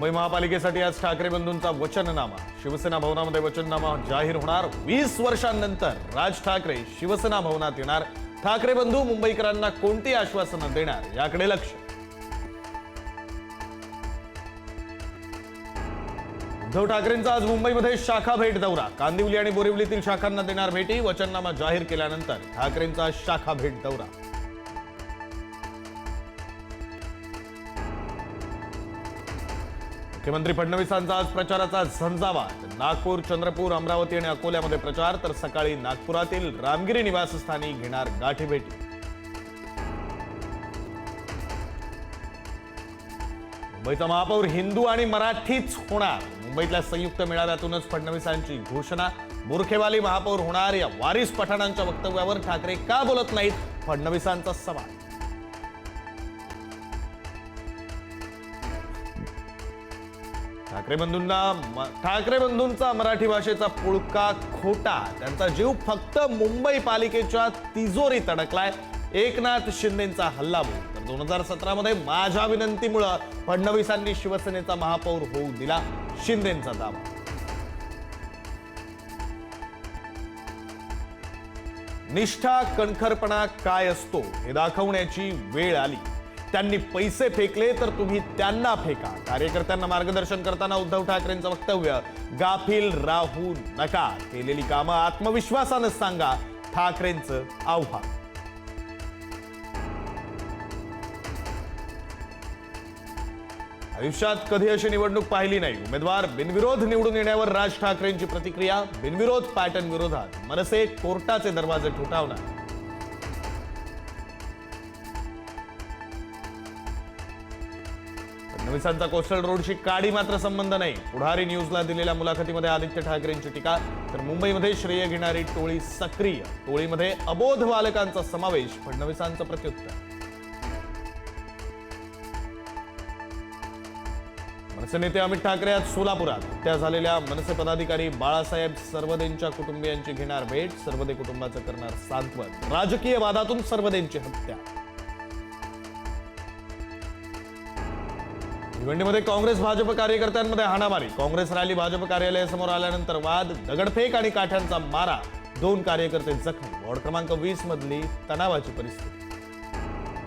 मुंबई महापालिकेसाठी आज ठाकरे बंधूंचा वचननामा. शिवसेना भवनामध्ये वचननामा जाहीर होणार. वीस वर्षांनंतर राज ठाकरे शिवसेना भवनात येणार. ठाकरे बंधू मुंबईकरांना कोणती आश्वासनं देणार? याकडे लक्ष. उद्धव ठाकरेंचा आज मुंबईमध्ये शाखा भेट दौरा. कांदिवली आणि बोरिवलीतील शाखांना देणार भेटी. वचननामा जाहीर केल्यानंतर ठाकरेंचा शाखा भेट दौरा. मुख्यमंत्री फडणवीसांचा आज प्रचाराचा झंझावा. नागपूर चंद्रपूर अमरावती आणि अकोल्यामध्ये प्रचार तर सकाळी नागपुरातील रामगिरी निवासस्थानी घेणार गाठीभेटी मुंबईचा महापौर हिंदू आणि मराठीच होणार. मुंबईतल्या संयुक्त मेळाव्यातूनच फडणवीसांची घोषणा. बुरखेवाली महापौर होणार या वारिस पठाणांच्या वक्तव्यावर ठाकरे का बोलत नाहीत? फडणवीसांचा सवाल. ठाकरे बंधूंना ठाकरे बंधूंचा मराठी भाषेचा पुळका खोटा. त्यांचा जीव फक्त मुंबई पालिकेच्या तिजोरीत अडकलाय एकनाथ शिंदेचा हल्लाबोल तर दोन हजार सतरा मध्ये माझ्या विनंतीमुळं फडणवीसांनी शिवसेनेचा महापौर होऊ दिला. शिंदेचा दावा. निष्ठा कणखरपणा काय असतो हे दाखवण्याची वेळ आली. त्यांनी पैसे फेकले तर तुम्ही त्यांना फेका. कार्यकर्त्यांना मार्गदर्शन करताना उद्धव ठाकरेंचं वक्तव्य गाफील राहू नका. केलेली कामं आत्मविश्वासानं सांगा ठाकरेंचं आव्हान. आयुष्यात कधी अशी निवडणूक पाहिली नाही? उमेदवार बिनविरोध निवडून येण्यावर राज ठाकरेंची प्रतिक्रिया बिनविरोध पॅटर्न विरोधात. मनसे कोर्टाचे दरवाजे ठोठावणार. फडणवीसांचा कोस्टल रोडशी काडी मात्र संबंध नाही. पुढारी न्यूजला दिलेल्या मुलाखतीमध्ये आदित्य ठाकरेंची टीका. तर मुंबईमध्ये श्रेय घेणारी टोळी सक्रिय. टोळीमध्ये अबोध बालकांचा समावेश फडणवीसांचं प्रत्युत्तर. मनसे नेते अमित ठाकरे आज सोलापुरात. हत्या झालेल्या मनसे पदाधिकारी बाळासाहेब सर्वदेंच्या कुटुंबियांची घेणार भेट. सर्वदे कुटुंबाचं करणार सांत्वन. राजकीय वादातून सर्वदेंची हत्या. भिवंडीमध्ये काँग्रेस भाजप कार्यकर्त्यांमध्ये हाणामारी. काँग्रेस रॅली भाजप कार्यालयासमोर आल्यानंतर वाद दगडफेक आणि काठ्यांचा मारा. दोन कार्यकर्ते जखमी. वॉर्ड क्रमांक वीस मधली तणावाची परिस्थिती.